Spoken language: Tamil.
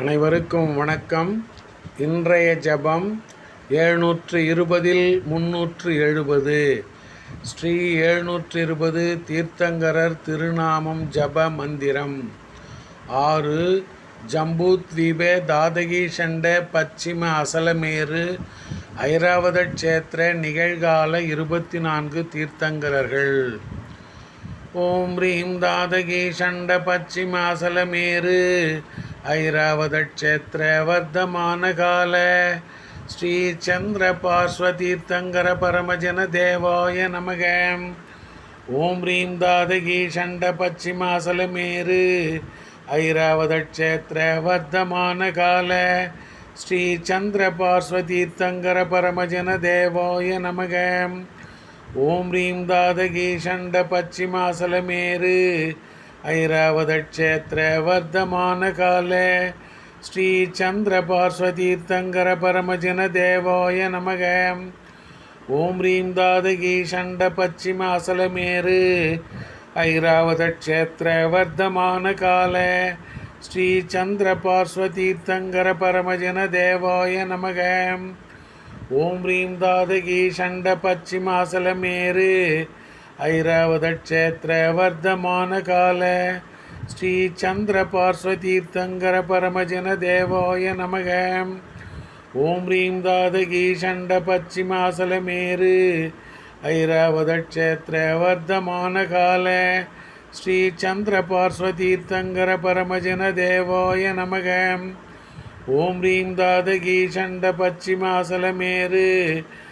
அனைவருக்கும் வணக்கம். இன்றைய ஜபம் எழுநூற்று இருபதில் முன்னூற்று எழுபது ஸ்ரீ எழுநூற்று இருபது தீர்த்தங்கரர் திருநாமம் ஜப மந்திரம். ஆறு ஜம்பூத்வீபே தாதகி சண்ட பச்சிம அசலமேரு ஐராவத க்ஷேத்திர நிகழ்கால இருபத்தி நான்கு தீர்த்தங்கரர்கள். ஓம் ரீம் தாதகி சண்ட பச்சிமாசலமேரு ஐராவத க்ஷேத்திர வர்த்தமான கால ஸ்ரீ பார்ஸ்வதீர்த்தங்கர பரமஜன தேவாய நமக. ஓம் ரீம் தாதகி சண்ட பச்சிமாசலமேரு ஐராவத க்ஷேத்திர வர்த்தமான கால ஸ்ரீ பார்ஸ்வதீர்த்தங்கர பரமஜன தேவாய நமக. ஓம் ரீம் தாதகி சண்ட பச்சிமாசலமேரு ஐராவத க்ஷேத்திர வர்த்தமான கால ஸ்ரீ சந்திர பார்ஸ்வதீர்த்தங்கர பரமஜன தேவாய நமக. ஓம் ரீம் தாதகி சண்ட பச்சிமாசலமேரு ஐராவத க்ஷேத்திர வர்த்தமான கால ஸ்ரீ சந்திர பார்ஸ்வதீர்த்தங்கர பரமஜன தேவாய நமக. ஓம் ரீம் தாதகி ஷண்ட பச்சிமாசலமேரு ஐராவத க்ஷேத்திர வர்த்தமான கால ஸ்ரீ பார்ஸ்வதீர்த்தங்கர பரமஜன தேவாய நமக. ஓம் ஹ்ரீம் தாதகீ சண்ட பச்சிமாசலமேரு ஐராவத க்ஷேத்திர வர்த்தமான கால ஸ்ரீ பார்ஸ்வதீர்த்தங்கர பரமஜன தேவாய நமக. ஓம் ஹ்ரீம் தாதகீ சண்ட பச்சிமாசலமேரு ஐராவத